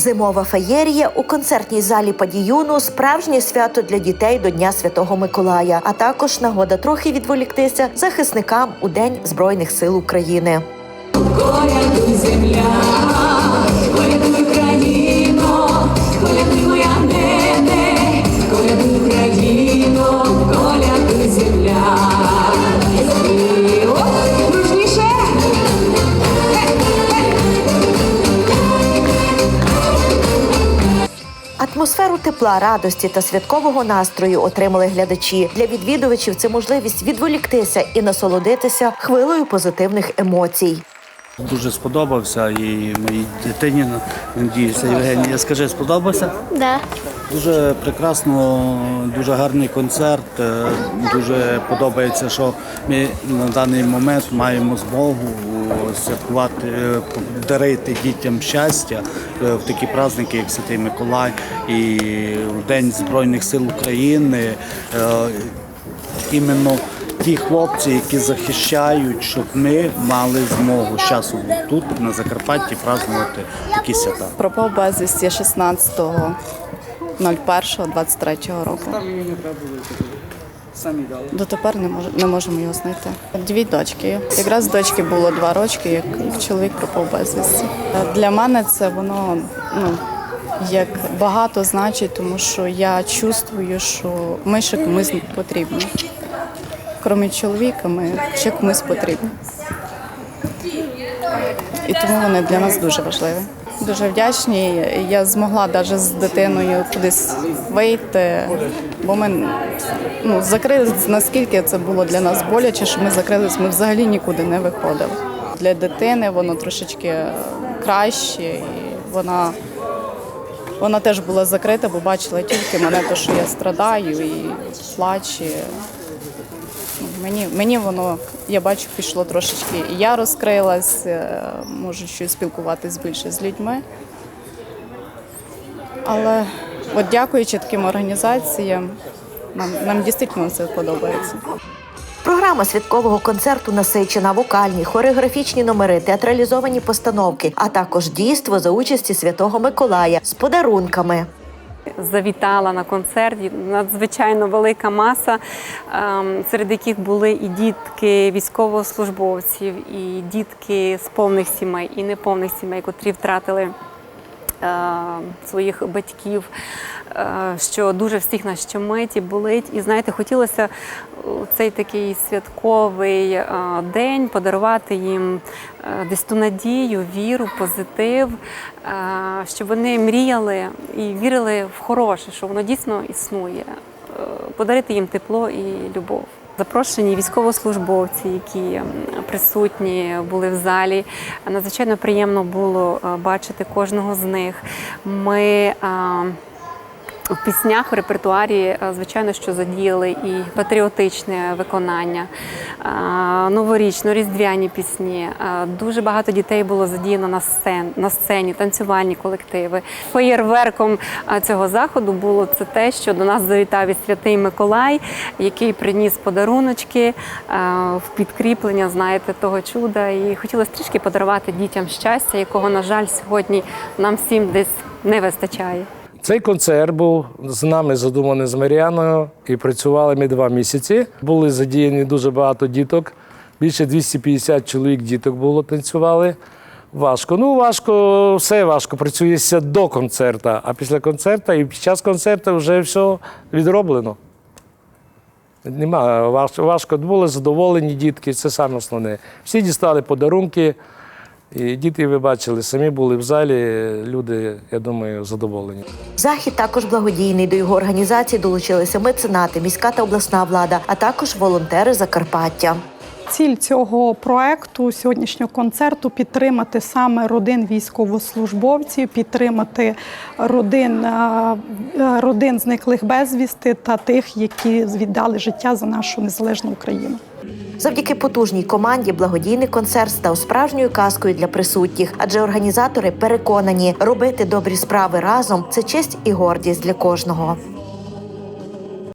Зимова феєрія у концертній залі Падіюну справжнє свято для дітей до Дня Святого Миколая, а також нагода трохи відволіктися захисникам у День Збройних сил України. Земля, Атмосферу тепла, радості та святкового настрою отримали глядачі. Для відвідувачів це можливість відволіктися і насолодитися хвилею позитивних емоцій. Дуже сподобався і моїй дитині надіюся. Євгенія, скажи, сподобався? Да. Дуже прекрасно, дуже гарний концерт. е, Дуже подобається, що ми на даний момент маємо змогу святкувати, е, дарити дітям щастя е, в такі праздники, як Святий Миколай і День Збройних сил України. Е, Іменно ті хлопці, які захищають, щоб ми мали змогу з часу тут на Закарпатті празднувати такі свята. Пропав безвісті 16.01.23 року. Дотепер не, мож, не можемо його знайти. Дві дочки. Якраз дочки було два рочки, як чоловік пропав безвісті. Для мене це воно ну, як багато значить, тому що я чувствую, що ми ще комусь потрібні. Крім чоловіка, ми ще комусь потрібні. І тому вони для нас дуже важливі. Дуже вдячні. Я змогла навіть з дитиною кудись вийти, бо ми ну, закрились, наскільки це було для нас боляче, що ми закрились, ми взагалі нікуди не виходили. Для дитини воно трошечки краще, і вона, вона теж була закрита, бо бачила тільки мене, то, що я страдаю і плаче. Мені, мені воно, я бачу, пішло трошечки. І я розкрилась, е, можу щось спілкуватись більше з людьми. Але от дякуючи таким організаціям, нам, нам дійсно це подобається. Програма святкового концерту насичена вокальні, хореографічні номери, театралізовані постановки, а також дійство за участі святого Миколая з подарунками. Завітала на концерт. Надзвичайно велика маса, ем, серед яких були і дітки військовослужбовців, і дітки з повних сімей, і неповних сімей, котрі втратили. е, Своїх батьків, е, що дуже всіх нас і болить. І знаєте, хотілося цей такий святковий е, день подарувати їм е, десь ту надію, віру, позитив, е, щоб вони мріяли і вірили в хороше, що воно дійсно існує, подарити їм тепло і любов. Запрошені військовослужбовці, які присутні були в залі. Надзвичайно приємно було бачити кожного з них. Ми в піснях в репертуарі, е, звичайно, що задіяли і патріотичне виконання, е, новорічно, різдвяні пісні. Е, Дуже багато дітей було задіяно на сцен, на сцені, танцювальні колективи. Феєрверком цього заходу було це те, що до нас завітав і святий Миколай, який приніс подаруночки в підкріплення, знаєте, того чуда. І хотілося трішки подарувати дітям щастя, якого, на жаль, сьогодні нам всім десь не вистачає. Цей концерт був з нами задуманий з Маріаною і працювали ми два місяці. Були задіяні дуже багато діток. Більше 250 чоловік діток було танцювали. Важко. Ну, важко, все важко. Працюється до концерту, а після концерту і під час концерту вже все відроблено. Нема важко, важко. Були задоволені дітки, це саме основне. Всі дістали подарунки. І діти, ви бачили, самі були в залі. Люди, я думаю, задоволені. Захід також благодійний. До його організації долучилися меценати, міська та обласна влада, а також волонтери Закарпаття. Ціль цього проекту сьогоднішнього концерту підтримати саме родин військовослужбовців, підтримати родин, е, е, родин зниклих безвісти та тих, які віддали життя за нашу незалежну Україну. Завдяки потужній команді благодійний концерт став справжньою казкою для присутніх, адже організатори переконані, робити добрі справи разом це честь і гордість для кожного.